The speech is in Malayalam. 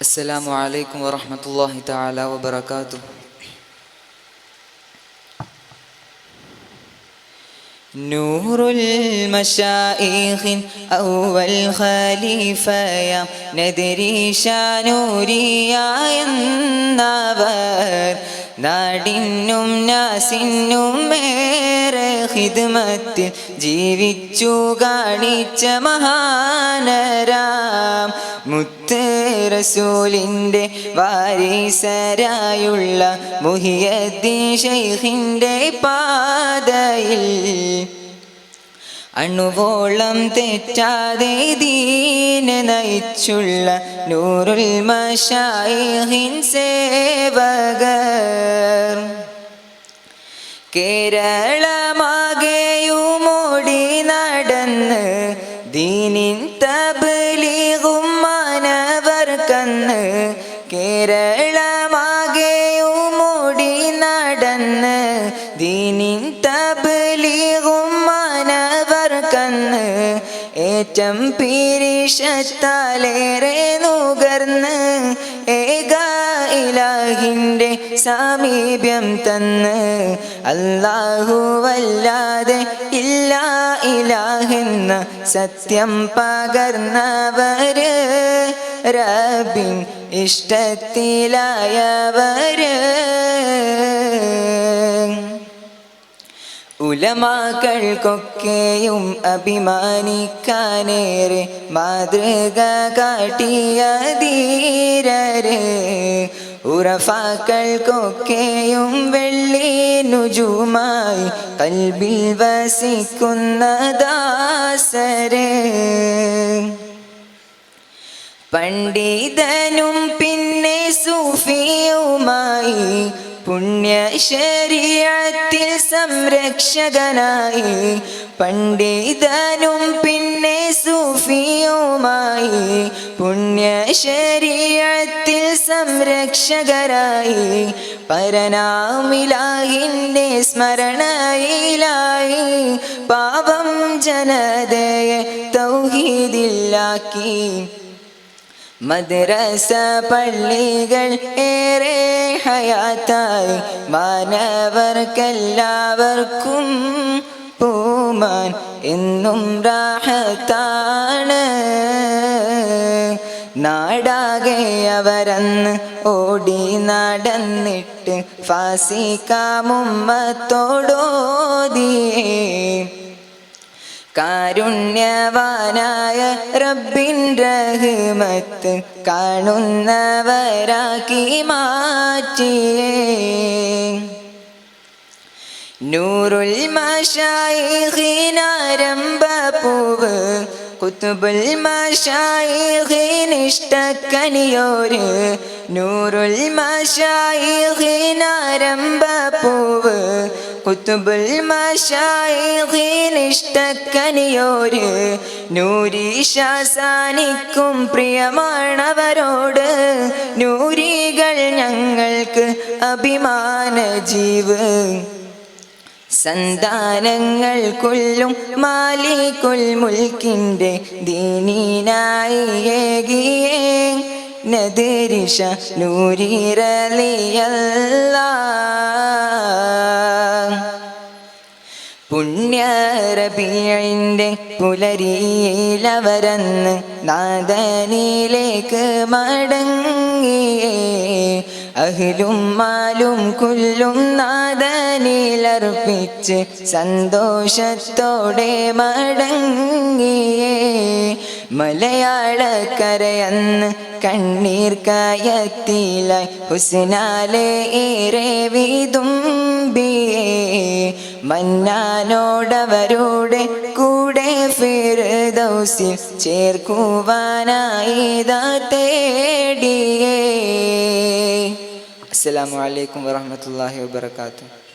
السلام عليكم ورحمة الله تعالى وبركاته نور المشايخ أول خليفة ندري شانوريا എന്നവർ നാടിനും നാസിനും ഏറെ ഹിദ്മത്തിൽ ജീവിച്ചു കാണിച്ച മഹാനരാം മുത്ത് റസൂലിന്റെ വാരിസരായുള്ള മുഹിയദ്ദീൻ ഷെയ്ഖിന്റെ പാതയിൽ അണുവോളം തെറ്റാതെ ദീന നയിച്ചുള്ള നൂറുൽ മഷായിഹിൻ സേവകർ കേരളമാകെയുമോടി മാനവർക്കന്ന് കേരളമാകെയുമോടി നടന്ന് ദീനിൻ തബ്ലീഗും മാനവർക്കന്ന് ഏറ്റം പിരിശത്താലേറെ നുകർന്ന് ഏക ഇലാഹിന്റെ സാമീപ്യം തന്ന് അല്ലാഹുവല്ലാതെ ഇല്ല ഇലാഹെന്ന സത്യം പകർന്നവര് റബിൻ ഇഷ്ടത്തിലായവര് ഉലമാക്കൾക്കൊക്കെയും അഭിമാനിക്കാനേറെ മാതൃക കാട്ടിയ ധീരരെ. ഉറഫാക്കൾക്കൊക്കെയും വെള്ളി നുജുമായി കൽബിൽ വസിക്കുന്ന ദാസരെ. പണ്ഡിതനും പിന്നെ സൂഫിയുമായി പുണ്യ ശരീരത്തിൽ സംരക്ഷകനായി പണ്ഡിതനും പിന്നെ സൂഫിയുമായി പുണ്യ ശരീരത്തിൽ സംരക്ഷകരായി പരനാമിലാഹിന്റെ സ്മരണയിലായി പാപം ജനതയെ തൗഹീദില്ലാക്കി മദ്രസ പള്ളികൾ ഏറെ ഹയാത്തായി. മാനവർക്കെല്ലാവർക്കും പൂമാൻ എന്നും രാഹത്താണ്. നാടാകെ അവരന്ന് ഓടി നടന്നിട്ട് ഫാസിക്കാമുമ്മത്തോടോതിയേ കാരുണ്യവാനായ റബ്ബിന്റെ ഹിമത്ത് കാണുന്നവരാക്കി മാറ്റിയേ. നൂറുൽ മഷായിരംഭപ്പൂവ് കുത്തുബുൽ മഷായിഷ്ടക്കനിയോര് നൂറുൽ മഷായിഖിനാരംഭപ്പൂവ് കുത്തുബുൽ മഷായിഖിനിഷ്ടക്കനിയോര് നൂരീശാസാനിക്കും പ്രിയമാണവരോട്. നൂരികൾ ഞങ്ങൾക്ക് അഭിമാന ജീവ്. സന്താനങ്ങൾക്കുള്ളും മാലിക്കുൽ മുൽക്കിന്റെ ദീനീനായി ഏകിയേ. നദിരിഷ നൂരിരലിയല്ല പുണ്യറബിയന്റെ പുലരിയിലവരന്ന് നാദനിലേക്ക് മടങ്ങിയേ. അഹിലും മാലും കുല്ലും നാദനിലർപ്പിച്ച് സന്തോഷത്തോടെ മടങ്ങിയേ. മലയാളക്കരയന്ന് കണ്ണീർ കായത്തിലായി ഹുസ്നാലെ ഏറെ വിതുമ്പിയേ മന്നാനോടവരുടെ കൂടെ ഫിർദൗസിൽ ചേർക്കുവാനായി തേടിയേ. അസ്സലാമു അലൈക്കും വറഹ്മത്തുള്ളാഹി വബറകാതുഹു.